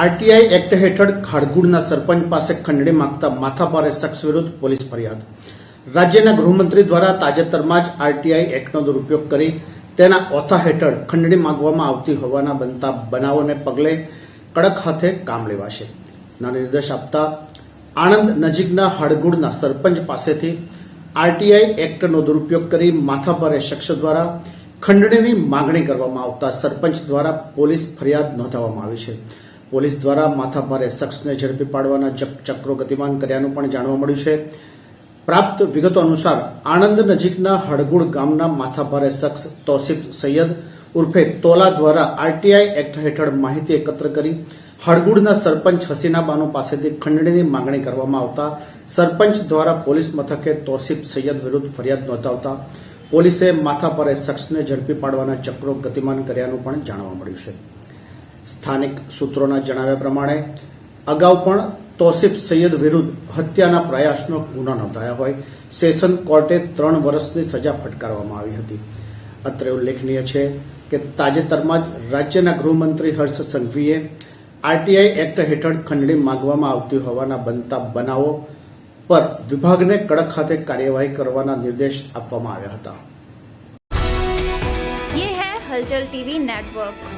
RTI act હેઠળ ખાડગુડના સરપંચ પાસે ખંડણી માંગતા માથાભારે શખ્સ વિરુદ્ધ પોલીસ ફરિયાદ. રાજ્યના ગૃહમંત્રી દ્વારા તાજેતરમાં જ આરટીઆઈ એક્ટનો દુરુપયોગ કરી તેના ઓથા હેઠળ ખંડણી માંગવામાં આવતી હોવાના બનતા બનાવોને પગલે કડક હાથે કામ લેવાશે. ના નિર્દેશ આપતા આણંદ નજીકના હળગુડના સરપંચ પાસેથી આરટીઆઈ એક્ટનો દુરુપયોગ કરી માથાભારે શખ્સ દ્વારા ખંડણીની માંગણી કરવામાં આવતા સરપંચ દ્વારા પોલીસ ફરિયાદ નોંધાવવામાં આવી છે. પોલીસ દ્વારા માથાભારે શખ્સને ઝડપી પાડવાના ચક- ચક્રો ગતિમાન કર્યાનું પણ જાણવા મળ્યું છે. પ્રાપ્ત વિગતો અનુસાર, આણંદ નજીકના હળગુડ ગામના માથાભારે શખ્સ તોસિફ સૈયદ ઉર્ફે તોલા દ્વારા આરટીઆઈ એક્ટ હેઠળ માહિતી એકત્ર કરી હળગુડના સરપંચ હસીનાબાનુ પાસેથી ખંડણીની માંગણી કરવામાં આવતા સરપંચ દ્વારા પોલીસ મથકે તોસિફ સૈયદ વિરુદ્ધ ફરિયાદ નોંધાવતા પોલીસે માથાભારે શખ્સને ઝડપી પાડવાના ચક્રો ગતિમાન કર્યાનું પણ જાણવા મળ્યું છે. સ્થાનિક સૂત્રોના જણાવ્યા પ્રમાણે, અગાઉ પણ તોસીફ સૈયદ વિરુદ્ધ હત્યાના પ્રયાસનો ગુનો નોંધાયો હોય, સેશન કોર્ટે ત્રણ વર્ષની સજા ફટકારવામાં આવી હતી. અત્રે ઉલ્લેખનીય છે કે તાજેતરમાં જ રાજ્યના ગૃહમંત્રી હર્ષ સંઘવીએ આરટીઆઈ એક્ટ હેઠળ ખંડણી માંગવામાં આવતી હોવાના બનતા બનાવો પર વિભાગને કડક ખાતે કાર્યવાહી કરવાના નિર્દેશ આપવામાં આવ્યા હતા. યે હલચલ ટીવી નેટવર્ક.